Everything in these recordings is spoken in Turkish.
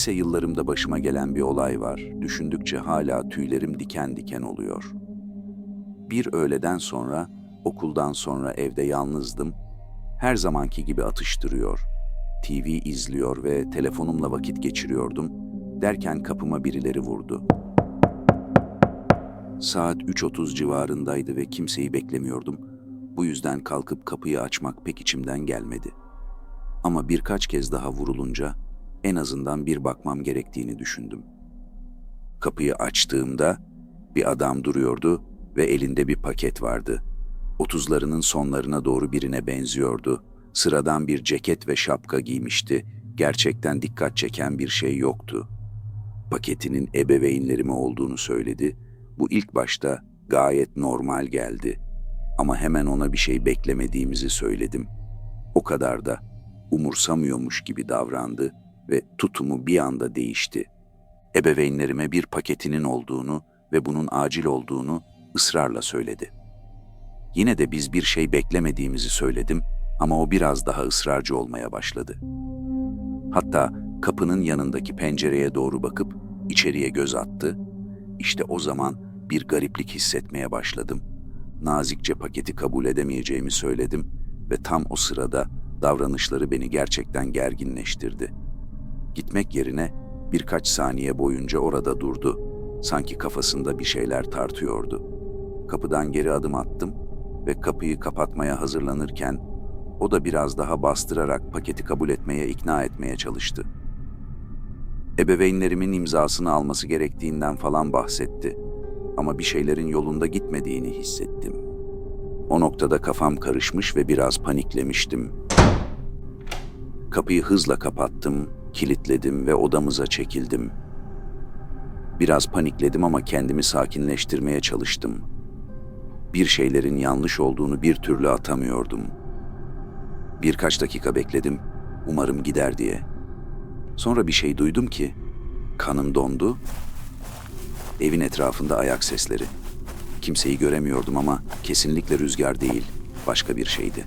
Lise yıllarımda başıma gelen bir olay var. Düşündükçe hala tüylerim diken diken oluyor. Bir öğleden sonra, okuldan sonra evde yalnızdım. Her zamanki gibi atıştırıyor. TV izliyor ve telefonumla vakit geçiriyordum. Derken kapıma birileri vurdu. Saat 3.30 civarındaydı ve kimseyi beklemiyordum. Bu yüzden kalkıp kapıyı açmak pek içimden gelmedi. Ama birkaç kez daha vurulunca en azından bir bakmam gerektiğini düşündüm. Kapıyı açtığımda bir adam duruyordu ve elinde bir paket vardı. Otuzlarının sonlarına doğru birine benziyordu. Sıradan bir ceket ve şapka giymişti. Gerçekten dikkat çeken bir şey yoktu. Paketinin ebeveynlerime olduğunu söyledi. Bu ilk başta gayet normal geldi. Ama hemen ona bir şey beklemediğimizi söyledim. O kadar da umursamıyormuş gibi davrandı ve tutumu bir anda değişti. Ebeveynlerime bir paketinin olduğunu ve bunun acil olduğunu ısrarla söyledi. Yine de biz bir şey beklemediğimizi söyledim ama o biraz daha ısrarcı olmaya başladı. Hatta kapının yanındaki pencereye doğru bakıp içeriye göz attı. İşte o zaman bir gariplik hissetmeye başladım. Nazikçe paketi kabul edemeyeceğimi söyledim ve tam o sırada davranışları beni gerçekten gerginleştirdi. Gitmek yerine birkaç saniye boyunca orada durdu. Sanki kafasında bir şeyler tartıyordu. Kapıdan geri adım attım ve kapıyı kapatmaya hazırlanırken o da biraz daha bastırarak paketi kabul etmeye ikna etmeye çalıştı. Ebeveynlerimin imzasını alması gerektiğinden falan bahsetti ama bir şeylerin yolunda gitmediğini hissettim. O noktada kafam karışmış ve biraz paniklemiştim. Kapıyı hızla kapattım, kilitledim ve odamıza çekildim. Biraz panikledim ama kendimi sakinleştirmeye çalıştım. Bir şeylerin yanlış olduğunu bir türlü atamıyordum. Birkaç dakika bekledim, umarım gider diye. Sonra bir şey duydum ki, kanım dondu. Evin etrafında ayak sesleri. Kimseyi göremiyordum ama kesinlikle rüzgar değil, başka bir şeydi.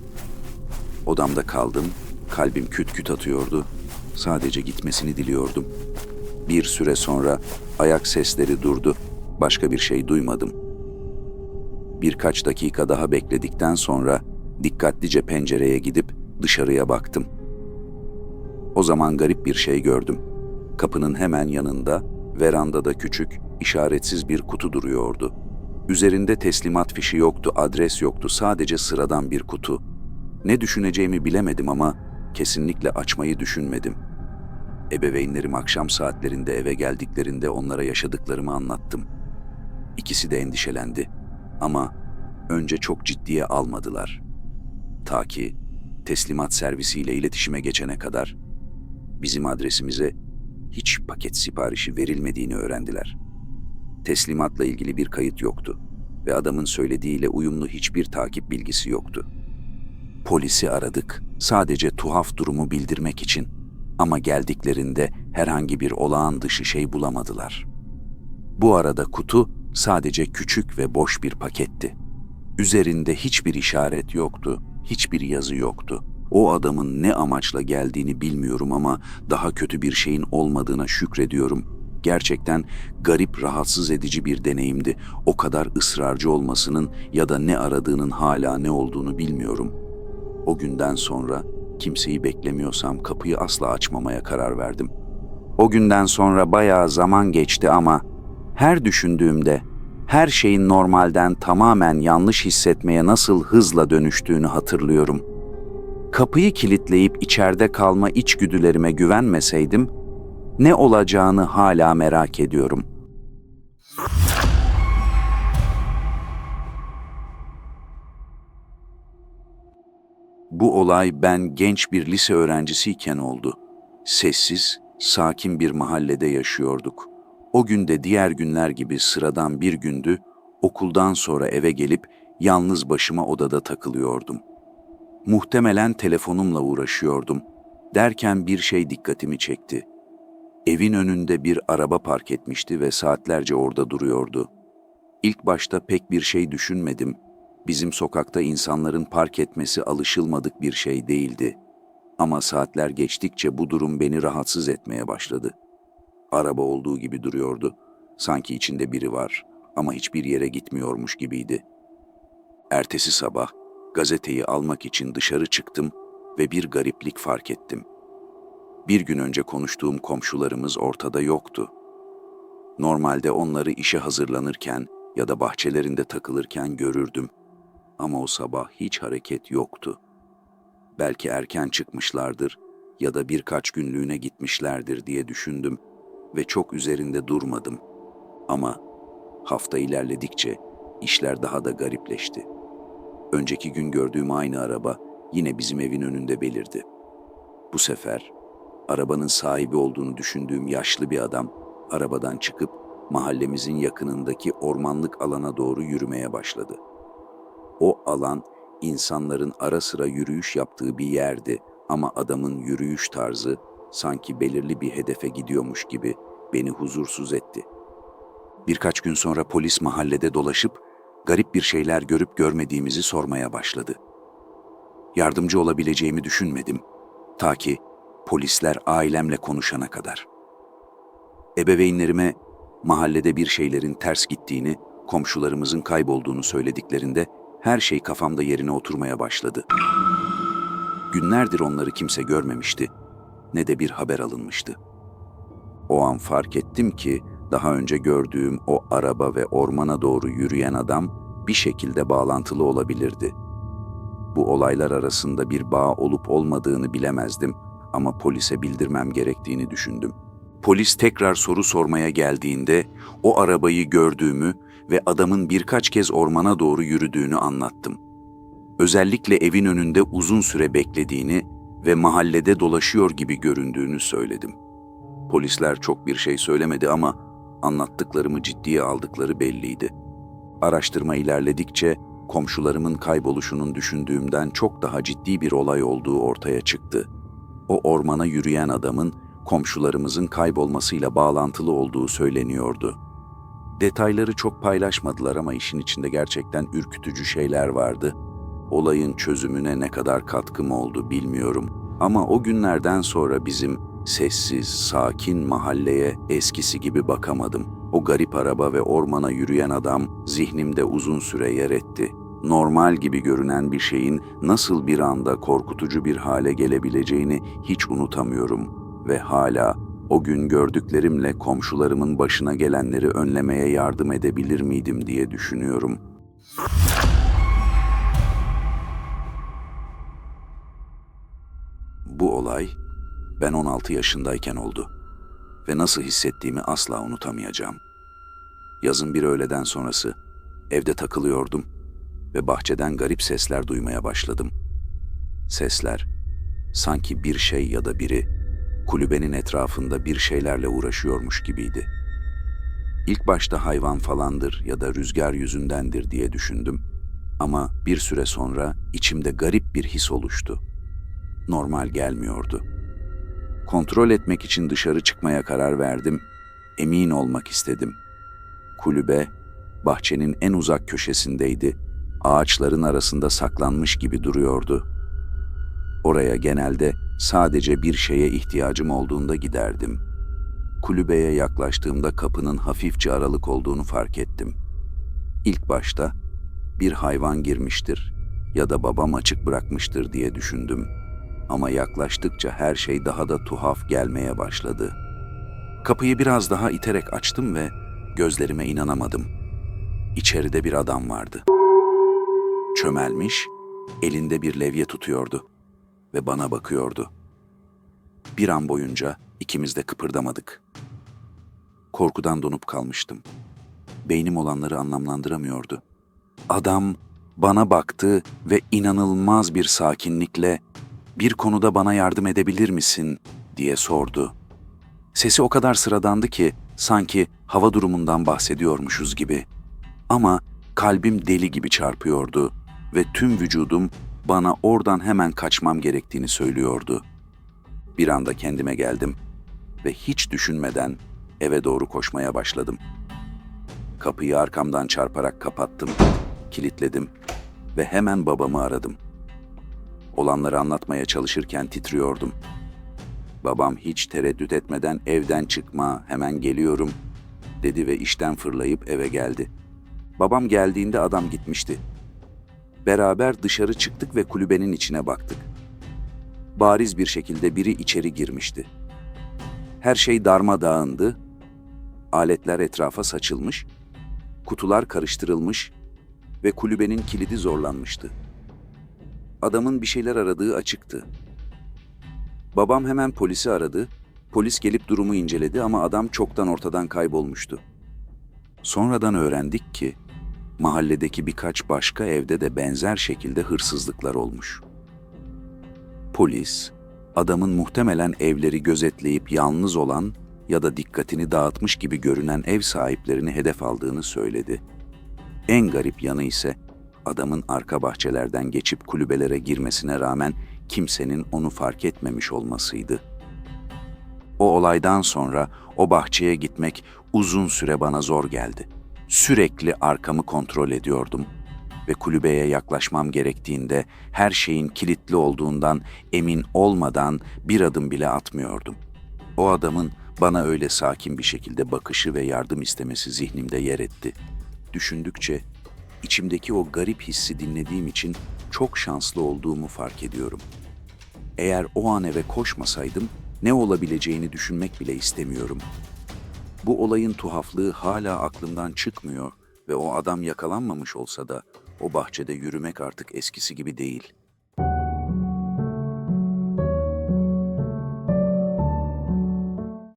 Odamda kaldım, kalbim küt küt atıyordu. Sadece gitmesini diliyordum. Bir süre sonra ayak sesleri durdu. Başka bir şey duymadım. Birkaç dakika daha bekledikten sonra dikkatlice pencereye gidip dışarıya baktım. O zaman garip bir şey gördüm. Kapının hemen yanında, verandada küçük, işaretsiz bir kutu duruyordu. Üzerinde teslimat fişi yoktu, adres yoktu, sadece sıradan bir kutu. Ne düşüneceğimi bilemedim ama kesinlikle açmayı düşünmedim. Ebeveynlerim akşam saatlerinde eve geldiklerinde onlara yaşadıklarımı anlattım. İkisi de endişelendi ama önce çok ciddiye almadılar. Ta ki teslimat servisiyle iletişime geçene kadar bizim adresimize hiç paket siparişi verilmediğini öğrendiler. Teslimatla ilgili bir kayıt yoktu ve adamın söylediğiyle uyumlu hiçbir takip bilgisi yoktu. Polisi aradık sadece tuhaf durumu bildirmek için ama geldiklerinde herhangi bir olağan dışı şey bulamadılar. Bu arada kutu sadece küçük ve boş bir paketti. Üzerinde hiçbir işaret yoktu, hiçbir yazı yoktu. O adamın ne amaçla geldiğini bilmiyorum ama daha kötü bir şeyin olmadığına şükrediyorum. Gerçekten garip, rahatsız edici bir deneyimdi. O kadar ısrarcı olmasının ya da ne aradığının hala ne olduğunu bilmiyorum. O günden sonra kimseyi beklemiyorsam kapıyı asla açmamaya karar verdim. O günden sonra bayağı zaman geçti ama her düşündüğümde her şeyin normalden tamamen yanlış hissetmeye nasıl hızla dönüştüğünü hatırlıyorum. Kapıyı kilitleyip içeride kalma içgüdülerime güvenmeseydim ne olacağını hala merak ediyorum. Bu olay ben genç bir lise öğrencisiyken oldu. Sessiz, sakin bir mahallede yaşıyorduk. O gün de diğer günler gibi sıradan bir gündü, okuldan sonra eve gelip yalnız başıma odada takılıyordum. Muhtemelen telefonumla uğraşıyordum. Derken bir şey dikkatimi çekti. Evin önünde bir araba park etmişti ve saatlerce orada duruyordu. İlk başta pek bir şey düşünmedim. Bizim sokakta insanların park etmesi alışılmadık bir şey değildi. Ama saatler geçtikçe bu durum beni rahatsız etmeye başladı. Araba olduğu gibi duruyordu. Sanki içinde biri var ama hiçbir yere gitmiyormuş gibiydi. Ertesi sabah gazeteyi almak için dışarı çıktım ve bir gariplik fark ettim. Bir gün önce konuştuğum komşularımız ortada yoktu. Normalde onları işe hazırlanırken ya da bahçelerinde takılırken görürdüm. Ama o sabah hiç hareket yoktu. Belki erken çıkmışlardır ya da birkaç günlüğüne gitmişlerdir diye düşündüm ve çok üzerinde durmadım. Ama hafta ilerledikçe işler daha da garipleşti. Önceki gün gördüğüm aynı araba yine bizim evin önünde belirdi. Bu sefer arabanın sahibi olduğunu düşündüğüm yaşlı bir adam arabadan çıkıp mahallemizin yakınındaki ormanlık alana doğru yürümeye başladı. O alan insanların ara sıra yürüyüş yaptığı bir yerdi ama adamın yürüyüş tarzı sanki belirli bir hedefe gidiyormuş gibi beni huzursuz etti. Birkaç gün sonra polis mahallede dolaşıp garip bir şeyler görüp görmediğimizi sormaya başladı. Yardımcı olabileceğimi düşünmedim ta ki polisler ailemle konuşana kadar. Ebeveynlerime mahallede bir şeylerin ters gittiğini, komşularımızın kaybolduğunu söylediklerinde her şey kafamda yerine oturmaya başladı. Günlerdir onları kimse görmemişti, ne de bir haber alınmıştı. O an fark ettim ki daha önce gördüğüm o araba ve ormana doğru yürüyen adam bir şekilde bağlantılı olabilirdi. Bu olaylar arasında bir bağ olup olmadığını bilemezdim ama polise bildirmem gerektiğini düşündüm. Polis tekrar soru sormaya geldiğinde o arabayı gördüğümü ve adamın birkaç kez ormana doğru yürüdüğünü anlattım. Özellikle evin önünde uzun süre beklediğini ve mahallede dolaşıyor gibi göründüğünü söyledim. Polisler çok bir şey söylemedi ama anlattıklarımı ciddiye aldıkları belliydi. Araştırma ilerledikçe komşularımın kayboluşunun düşündüğümden çok daha ciddi bir olay olduğu ortaya çıktı. O ormana yürüyen adamın komşularımızın kaybolmasıyla bağlantılı olduğu söyleniyordu. Detayları çok paylaşmadılar ama işin içinde gerçekten ürkütücü şeyler vardı. Olayın çözümüne ne kadar katkım oldu bilmiyorum ama o günlerden sonra bizim sessiz, sakin mahalleye eskisi gibi bakamadım. O garip araba ve ormana yürüyen adam zihnimde uzun süre yer etti. Normal gibi görünen bir şeyin nasıl bir anda korkutucu bir hale gelebileceğini hiç unutamıyorum ve hala o gün gördüklerimle komşularımın başına gelenleri önlemeye yardım edebilir miydim diye düşünüyorum. Bu olay ben 16 yaşındayken oldu ve nasıl hissettiğimi asla unutamayacağım. Yazın bir öğleden sonrası evde takılıyordum ve bahçeden garip sesler duymaya başladım. Sesler sanki bir şey ya da biri kulübenin etrafında bir şeylerle uğraşıyormuş gibiydi. İlk başta hayvan falandır ya da rüzgar yüzündendir diye düşündüm ama bir süre sonra içimde garip bir his oluştu. Normal gelmiyordu. Kontrol etmek için dışarı çıkmaya karar verdim. Emin olmak istedim. Kulübe bahçenin en uzak köşesindeydi. Ağaçların arasında saklanmış gibi duruyordu. Oraya genelde sadece bir şeye ihtiyacım olduğunda giderdim. Kulübeye yaklaştığımda kapının hafifçe aralık olduğunu fark ettim. İlk başta bir hayvan girmiştir ya da babam açık bırakmıştır diye düşündüm. Ama yaklaştıkça her şey daha da tuhaf gelmeye başladı. Kapıyı biraz daha iterek açtım ve gözlerime inanamadım. İçeride bir adam vardı. Çömelmiş, elinde bir levye tutuyordu ve bana bakıyordu. Bir an boyunca ikimiz de kıpırdamadık. Korkudan donup kalmıştım. Beynim olanları anlamlandıramıyordu. Adam bana baktı ve inanılmaz bir sakinlikle "Bir konuda bana yardım edebilir misin?" diye sordu. Sesi o kadar sıradandı ki sanki hava durumundan bahsediyormuşuz gibi. Ama kalbim deli gibi çarpıyordu ve tüm vücudum bana oradan hemen kaçmam gerektiğini söylüyordu. Bir anda kendime geldim ve hiç düşünmeden eve doğru koşmaya başladım. Kapıyı arkamdan çarparak kapattım, kilitledim ve hemen babamı aradım. Olanları anlatmaya çalışırken titriyordum. Babam hiç tereddüt etmeden evden çıkma, hemen geliyorum dedi ve işten fırlayıp eve geldi. Babam geldiğinde adam gitmişti. Beraber dışarı çıktık ve kulübenin içine baktık. Bariz bir şekilde biri içeri girmişti. Her şey darmadağındı, aletler etrafa saçılmış, kutular karıştırılmış ve kulübenin kilidi zorlanmıştı. Adamın bir şeyler aradığı açıktı. Babam hemen polisi aradı. Polis gelip durumu inceledi ama adam çoktan ortadan kaybolmuştu. Sonradan öğrendik ki mahalledeki birkaç başka evde de benzer şekilde hırsızlıklar olmuş. Polis, adamın muhtemelen evleri gözetleyip yalnız olan ya da dikkatini dağıtmış gibi görünen ev sahiplerini hedef aldığını söyledi. En garip yanı ise adamın arka bahçelerden geçip kulübelere girmesine rağmen kimsenin onu fark etmemiş olmasıydı. O olaydan sonra o bahçeye gitmek uzun süre bana zor geldi. Sürekli arkamı kontrol ediyordum ve kulübeye yaklaşmam gerektiğinde her şeyin kilitli olduğundan emin olmadan bir adım bile atmıyordum. O adamın bana öyle sakin bir şekilde bakışı ve yardım istemesi zihnimde yer etti. Düşündükçe içimdeki o garip hissi dinlediğim için çok şanslı olduğumu fark ediyorum. Eğer o an eve koşmasaydım ne olabileceğini düşünmek bile istemiyorum. Bu olayın tuhaflığı hala aklımdan çıkmıyor ve o adam yakalanmamış olsa da o bahçede yürümek artık eskisi gibi değil.